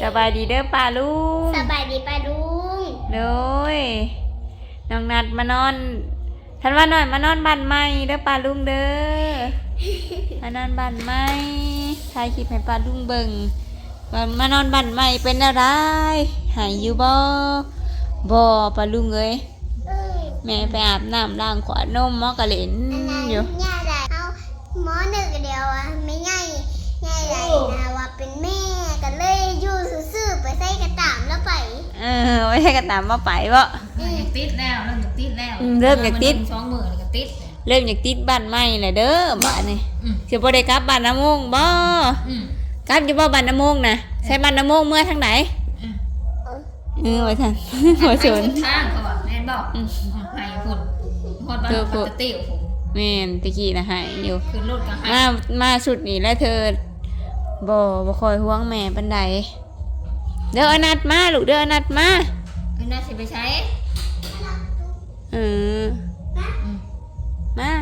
สบายดีเด้อป้าลุงสบายดีป้าลุงโดยน้องนัดมานอนทันว่าหน่อยมานอนบ้านใหม่เด้อป้าลุงเด้อมานอนบ้านใหม่ถ่ายคลิปให้ป้าลุงเบิ่งว่ามานอนบ้านใหม่เป็นอะไรหายอยู่บ่บ่ป้าลุงเอ้ยเอ้ยแม่ไปอาบน้ำล้างขวดนมหมอกระเหลนอันนั้นอยู่ย่าได้เอาหมอหนึ่งเดียวอะไม่ง่ายง่ายได้นะว่าเป็น แม่ก็เลยอยู่ซื่อๆไปใส่กระตามแล้วไปเออไม่ใช่กระตามมาไปบ่อยากติดแล้วเริ่มอยากติดแล้วอืมเริ่มอยากติด สองมือแล้วก็ติดเริ่มอยากติดบ้านใหม่เลยเด้อบ้านนี่อืมสิบ่ได้กลับบ้านน้ำมงบ่อืมกลับอยู่บ่บ้านน้ำมงนะใช้บ้านน้ำมงเมื่อทางไหนอืมเออไว้ท่านหัวชน ทางเขาบอกแม่นบอกอืมให้คนฮอดบ้านเจอปพวกกติของผมแม่นตะกี้นะให้อยู่ขึ้นรถก็ให้มามาสุดนี่แล้วเธอ บ่บ่คอยห่วงแม่ปานใดเด้ออนัดมาลูกเด้ออนัดมาคือน่าสิไปใช้เอออืมมา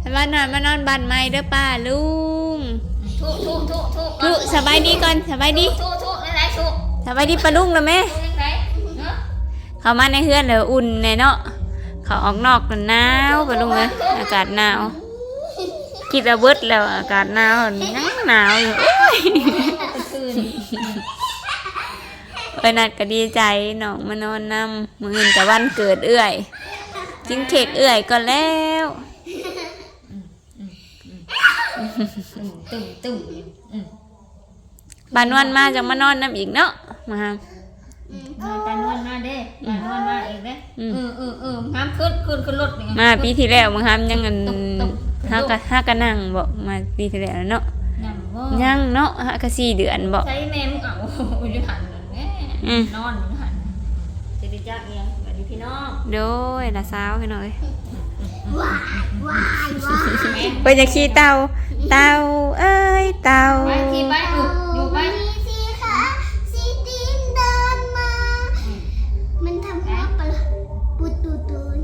ให้มานอนมานอนบ้านใหม่เด้อป้าลุงทุกทุกทุกทุกลูกสบายดีก่อนสบายดีทุกทุกอะไรทุกสบายดีป้าลุงแล้วแม่ทุกยังไงเนาะเข้ามาในเฮือนเลยอุ่นแน่เนาะเขาออกนอกกันหนาวป้าลุงเลยอากาศหนาว คิดว่าเบิดแล้วอากาศหนาวยังหนาวอยู่โอ้ยคืนเอ้ยนัดก็ดีใจน้องมานอนนำมืออื่นกับวันเกิดเอื้อยจิ้งเค้กเอื้อยก็แล้วตึ้งตึ้งอืมบานวันมาจังมานอนน้ำอีกเนาะมาหานอนไปนอนมาเด้ไปนอนมาอีกเด้อืมเออเออเออห้ามขึ้นขึ้นขึ้นรถนี่มาปีที่แล้วมึงทำยังเงิน ตุ๊บตุ๊บห้ากะห้ากะนั่งบอกมาปีที่แล้วเนาะยังบ่ยังเนาะห้ากะสี่เดือนบอกใช้แม่มึงเอาอยู่หันแม่อืมนอนอยู่หันสิได้จักเอียงสวัสดีพี่น้องโดยละสาวให้หน่อยว้ายว้ายว้ายแม่ไปจะขี่เตาเตาเอ้ยเตาไปขี่ไปอยู่อยู่ไปมีสีขาสีตีนเดินมามันทำว่าปะละปุดตูตูน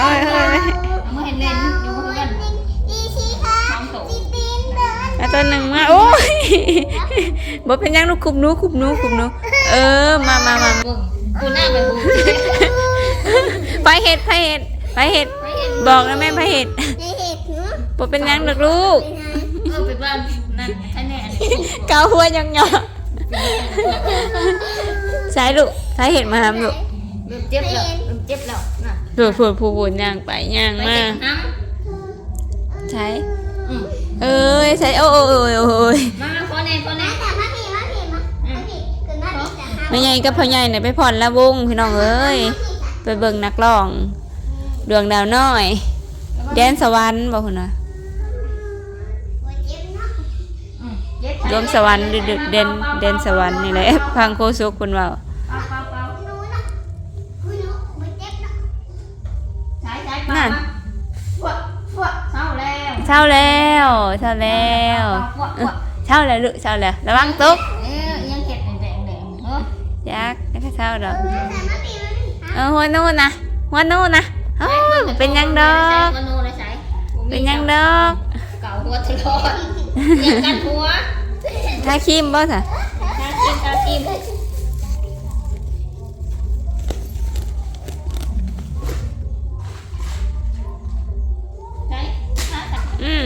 เต่าโอ้ยโอ้ยเมื่อเห็นเล่นอยู่กับกันอีสีขาสองตัวสีตีนเดินแล้วตัวหนึ่งมาโอ้ยบอกเป็นยังลูกคุบหนูคุบหนูคุบหนูเออมามามาบุ้มกูหน้าไปบุ้มไปเห็ดไปเห็ดไปเห็ดไปเห็นบอกนะแม่ไปเห็ดในเห็ดเนาะบอกเป็นยังลูกลูกเออไปบ้านนั่นคะแนนเกาหัวยังหยอใช่ลูกใช่เห็ดมาทำลูกเริ่มเจ็บแล้วเริ่มเจ็บแล้ว น่ะผูดผูดผูดผูดย่างไปย่างไปมาเห็นน้ใช่ำอืมเอ้ยใช่โอ้ยโอ้ยโอ้ยมามาขอแน่ขอแน่แต่มาผีมาผีมามาผีคือมาผีแต่ห้ามแม่ใหญ่กับพ่อใหญ่เนี่ยไปผ่อนละวงพี่น้องเอ้ยไปเบิ่งนักร้อง ดวงดาวน้อยแดนสวรรค์บอกคุณนะหัวเจ็บเนาะอืมเจ็บดวงสวรรค์เดนเดนเดนสวรรค์นี่แหละพังโคสุกคุณว่า เช้าแล้วเช้าแล้วฟวดฟวดเช้าแล้วลูกเช้าแล้วระวังตกเอ้ยยังเห็ดแดงแดงเออยักไม่ใช่เช้าดอกแต่มาผีมาผีเออหัวโน่นนะหัวโน่นนะเอ้าเป็นยังดอกกนูเลยใช้เป็นยังดอกเก่าหัวตลอดยังกันหัวทาครีมบ่สะตากินตากินใ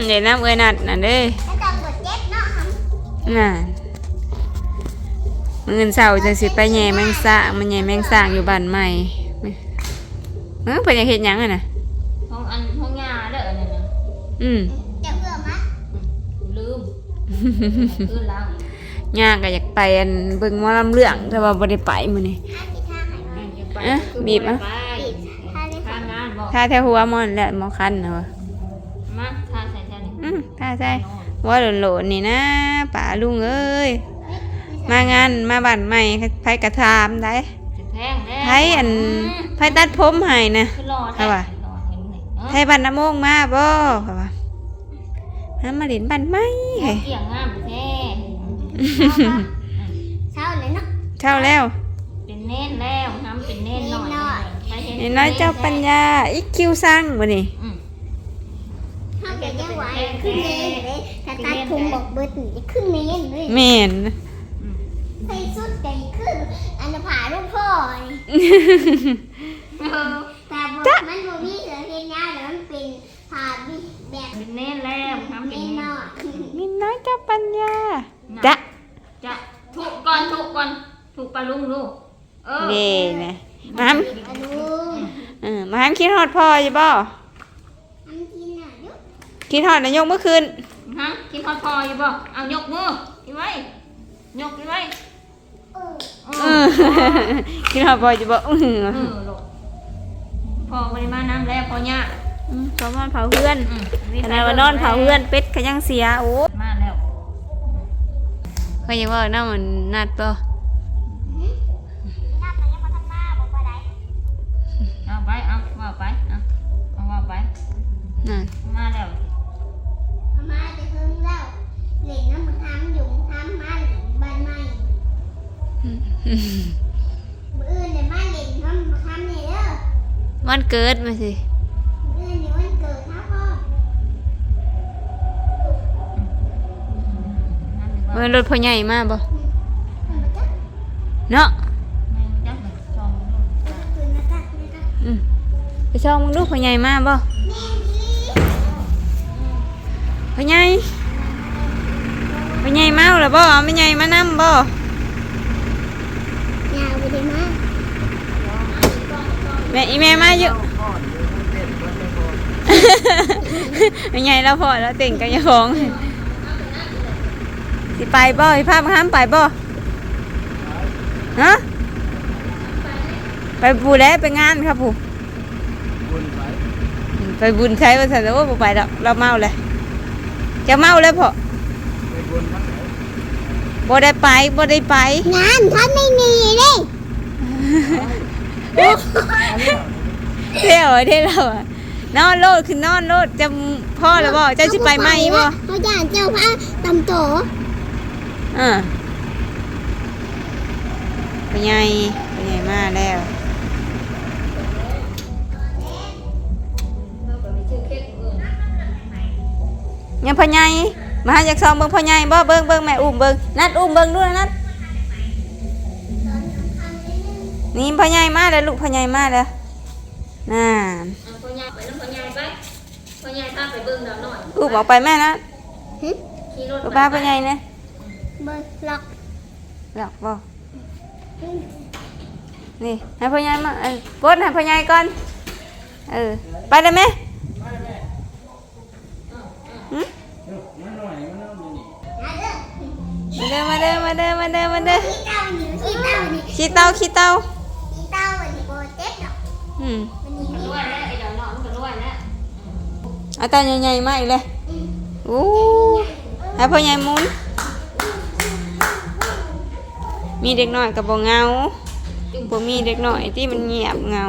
เดี๋ยวน้ำเอ้ยนัดนั่นเด้แล้วแต่หัวเจ็บเนาะครับน่ะมื้ออื่นเช้าจังสิไปแย่แมงสางมันแย่แมงสางอยู่บ้านใหม่เออเพิ่นอยากเฮ็ดหยังอะน่ะห้องอันห้องยาเด้อเนี่ยนะอืมจะเบื่อมะลืมคืนแล้วย่าก็อยากไปอันเบิ่งหมอลำเรื่องแต่ว่าบ่ได้ไปมื้อนี้ถ้าผิดท่าไหนวะอะบีบอะไปทางงานบอกถ้าแถวหัวหมอนและหมอคันน่ะวะ ใช่ว่าโหลนๆนี่นะป๋าลุงเอ้ยมางานมาบ้านใหม่ไผกระทามได้สิแพงแล้วไผอันไผตัดผมให้นะคือรอเอาว่ะรอเห็นไหมเออไผบ้านน้ำโมงมาบ่เขาว่าหามาเล่นบ้านใหม่เฮ้ยเกี่ยงงามแท้เศร้าเลยเนาะเช่าแล้วเป็นเน้นแล้วทำเป็นเน้นหน่อยไปเห็นี่น้อยเจ้าปัญญาอีกคิวสั่งบ่นี่อืมฮ ถ้าเกิดยังไหวขึ้นเมนเลยถ้าตัดผมบอกเบิดนี่จะขึ้นเมนเลยแม่นใส่สุดใจขึ้น อันจะผ่าลูกพ่อนี่เออแต่บอกมันบ่มีเสือเทียนยาวแต่มันเป็นผ่าแบบเป็นเน้นแล้วทำเป็แน่นนอนมินน้อยเจ้าปัญญาจ้ะจะถูกก่อนถูกก่อนถูกปลาลุงลูกเออเย่นะมาหามอันนู้นเออมาหามคิดฮอดพ่ออยู่บ่อันกินอะยุบ คิดฮอดนายกเมื่อคืนฮะกินพอพออยู่บ่เอายกมืออีไว้ยกอีไว้เออเอเอออคิดฮอดพ่ออยู่บ่อื้อหือเออลูกพอปริมาณน้ำแล้วพอเนี่ยอืมเขามาเผาเพื่อนอืมขนาดว่านอนเผาเพื่อนเป็ดก็ยังเสียโอ้มาแล้วก็ยังว่าน้ามันนัดบ่น้าไปยังมาทำหน้าบอกว่าไดเอาไปเอาว่าไปเอาเอาว่าไปนั่นมาแล้วทำ มาจะเพิ่งแล้วเหล็กน้ำมันทำหยุ่งทำมาเหล็กบ้านใหม่มืออื่นเนี่ยมาเหล็กน้ำมันทำเนี่ยเด้อวันเกิดมาสิมืออื่นเนี่ยวันเกิดนะพ่อนั่นดีกว่าเมื่อรถพ่อใหญ่มาบ่มันมาจักเนาะไม่จักเลยชมลูกมันคืนมาจักนะจ๊ะอืมไปช่องมึงดูพ่อใหญ่มาบ่ พ่อใหญ่พ่อใหญ่เมาแล้วบ่เอาแม่ใหญ่มานํบ่ยาวไปดีมากแม่อีแม่มาอยู่แม่ใหญ่แล้วพอแล้วเต่งกันยาของสิไปบ่สิพามาห้ามไปบ่ฮะไปบูแลไปงานครับผู้ไปบุญใช้ภาษาโอ้บ่ไปดอกเราเมาเลย จะเมาเลยพอบ่ได้ไปบ่ได้ไปงานท่านไม่มีเลยเที่ยวเที่ยวเราอะนอนโลดคือนอนโลดจะพ่อแล้วบ่เจ้าสิไปไหมบ่เขาอยากเจ้าพระตำโตอ่าไปไงไปไงมาแล้ว ยังพ่อใหญ่มาหาจากซองเบิ่งพ่อใหญ่บ่เบิ่งเบิ่งแม่อุ้มเบิ่งนัดอุ้มเบิ่งด้วยนัดนี่พ่อใหญ่มาแล้วลูกพ่อใหญ่มาแล้วน่าเอาพ่อใหญ่ไปน้ำพ่อใหญ่ไปพ่อใหญ่พาไปเบิ่งดาวหน่อยอุ้มออกไปแม่นะขี่รถลูกป้าพ่อใหญ่นะเบิร์ล็อกหลอกบ่นี่ให้พ่อใหญ่มาเออปดให้พ่อใหญ่ก่อนเออไปเลยไหม เด้อมาเด้อมาเด้อมาเด้อมาเด้อมาเด้อ ขี้เต้าหนิขี้เต้าหนิขี้เตาขี้เตาขี้เต้าวันนี้โบเจ็บดอกอืมวันนี้มันมีด้วยแล้วไอ้ดาวหน่อยมันก็ด้วยแล้วเอาตาใหญ่ๆมาอีกเลยอู้ให้พ่อใหญ่หมุน มีเด็กน้อยกับบ่เหงาบ่มีเด็กน้อยที่มันเงียบเหงา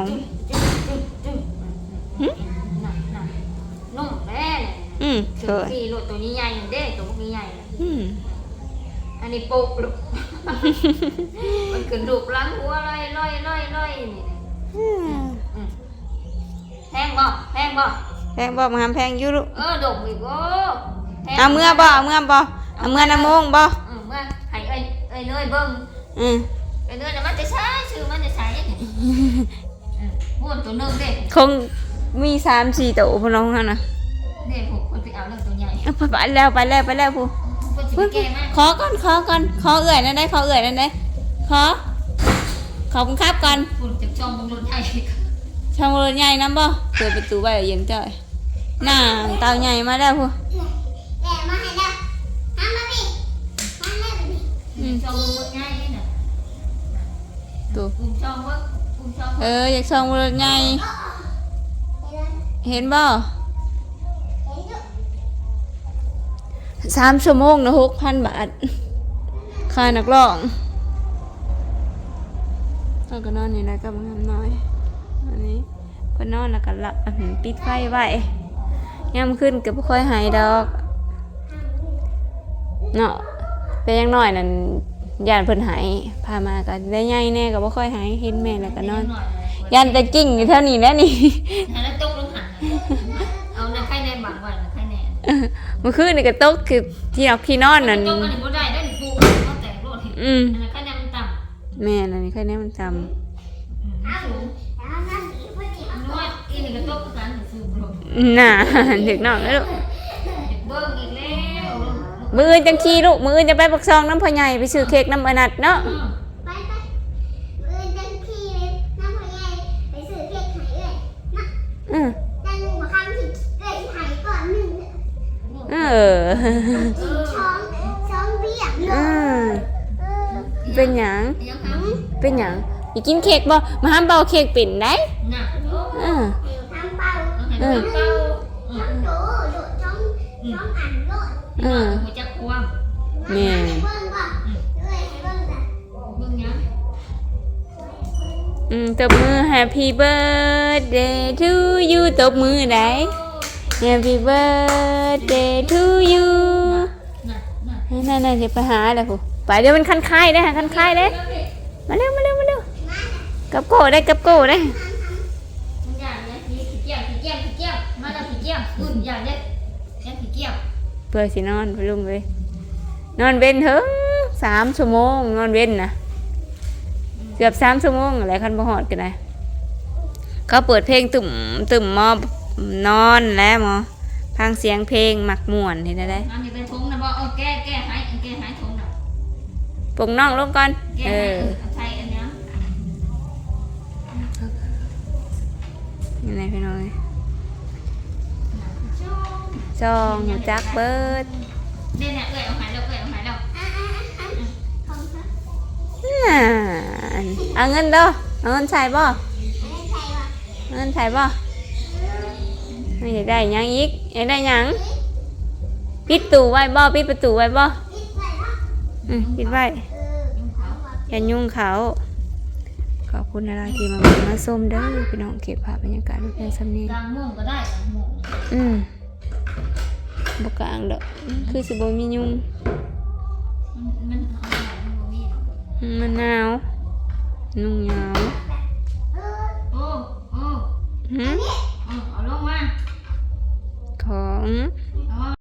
หึน่ะน่ะนุ่มแน่เลยอืมถึเถิงดขี่รถตัวนี้ใหญ่เด้ตัวนี้ใหญ่อืม อันนี้ปุกลูกมันขึ้นลูกหลังหัวลอยลอยลอยลอยนี่นะอืมอืมแพงบ่แพงบ่แพงบ่มาหามแพงอยู่ลูกเออดกอีกโอ้แพงเอาเมื่อบ่เอาเมื่อบ่เอาเมื่อน้ำโมงบ่อืมเมื่อให้เอ้ยเอ้ยเนยเบิ่งอืมเอ้ยเนยน่ะมันจะใช้ชื่อมันจะใช้เนี่ยอืมพูดตัวหนึงเด้คงมีสามสี่ตัวพอน้องหั่นน่ะเด้ผมคนไปเอาเรื่องตัวใหญ่เอาไปไปแล้วไปแล้วไปแล้วผู้ คนสิไปแก้มากขอก่อนขอก่อนขอเอื่อยนั่นได้ขอเอื่อยนั่นได้ขอขอบคุณครับก่อนคุณจะจองมึงรถใหญ่ช่างรถใหญ่น้ำบ่เปิดประตูไว้เย็นจ่อยน่าเตาใหญ่มาแล้วผู้แกมาให้แล้วทำมาพี่มาแล้วพี่อืมจองมึงรถใหญ่นี่น่ะตัวกลุ่มจองเบิ่งกลุ่มจองเอออยากส่องรถใหญ่เห็นแล้วเห็นบ่ สามชั่วโมงนะหกพันบาท ค่านักร้องเราก็นอนนี่นะกับงามน้อยอันนี้เพิ่นนอนแล้วก็หลับอันนี้ปิดไฟไว้ยามขึ้นก็บ่ค่อยหายดอกเนาะแต่อยังน้อยนั่นยานเพิ่นหายพามาก็ได้ใหญ่แน่ก็บ่ค่อยหายเห็นแม่แล้วก็นอนหน่อยยานแต่กิ้งอยู่เท่านี้แหล้วนี่แล้วตกลงหันเอาในไข่ในบางวันใครใน เมื่อคืนนี่ก็ตกคือที่นอนที่นอนนั่นตกอันนี้บ่ได้ได้นี่ปูเขาแตกโลดเห็นอืมอันนั้นคะแนนมันต่ำแม่นั่นนี่แค่นี้มันจอืมเอาสูงแล้วนั่นอีกพอดีเอานวดอีนี่ก็ตกกันสูงลงำน่ะ เด็กน้องลูกเบิ่งอีกแล้วมืออื่นจังขี้ลูกมืออื่นจะไปปักซองน้ำพ่อใหญ่ไปซื้อเค้กน้ำอนัดเนาะอืม เป็นหยังยังครับเป็นหยังอยากกินเค้กบ่มาห้ามเบาเค้กปิ่นได้น่ะโอ้อือเดี๋ยวทำเป่าเอาให้เป่าอืช้อมนโดโดช้อนช้อนอันโดดอือหัวจักความแม่ให้เบิ่งก่อนเอ้ยให้เบิ่งจ้ะเบิ่งยังอืมตบมือ Happy birthday to you ตบมือได้ Happy birthday to you น่ะน่ะนั่นนั่นจะไปหาอะไรผู้ ไปเดี๋ยวมันคันคายได้อคันคายได้อมาเร็วมาเร็วมาเร็วกับโก้ได้กับโก้ได้มันอย่างเนี้ยนี่ขี้เกียจขี้เกียจขี้เกียจมาแล้วขี้เกียจอุ่นอย่างเนี้ยยังขี้เกียจเพื่อสินอนไปลุงเลยนอนเว้นถึงสามชั่วโมง นอนเว้นนะเกือบสามชั่วโมงอะไรคันบ่หอดกันนะเขาเปิดเพลงตุ่มตุ่มหมอบนอนแล้วหมอฟังเสียงเพลงหมักม่วนเห็นได้ ปลุกน้องลงก่อนแก้เอหายอใช่อันเนี้ยยังไงพี่น้อยช่วงจองหูจักเบิดเนี่ยเนี่ยเอ้ยเอาหายแล้วเอ้ยเอาหายแล้วอะอะอะของเขาน่าเอาเงินเด้อเอาเงินใส่บ่อันนี้ใครวะเอาเงินใส่บ่ไม่อยากได้หยังอีกอยากได้หยังปิดตู้ไว้บ่ปิดประตูไว้บ่ปิดไว้เนาะ อืมปิดไว้เออเอาไว้อย่ายุ่งเขา ขอบคุณอะไรที่มาเบิ่งมาส้มเด้อพี่น้องเก็บภาพบรรยากาศด้วยเพียงสำเนียงกลางม่วงก็ได้กลางม่วงอืมบกลางดอกอืมคือสิบ่มียุงมันมันเอาหายมันบ่มีหรอกอืมมันหนาวนุ่งยาวเออโอ้โอ้หืมเออเอาลงมาของ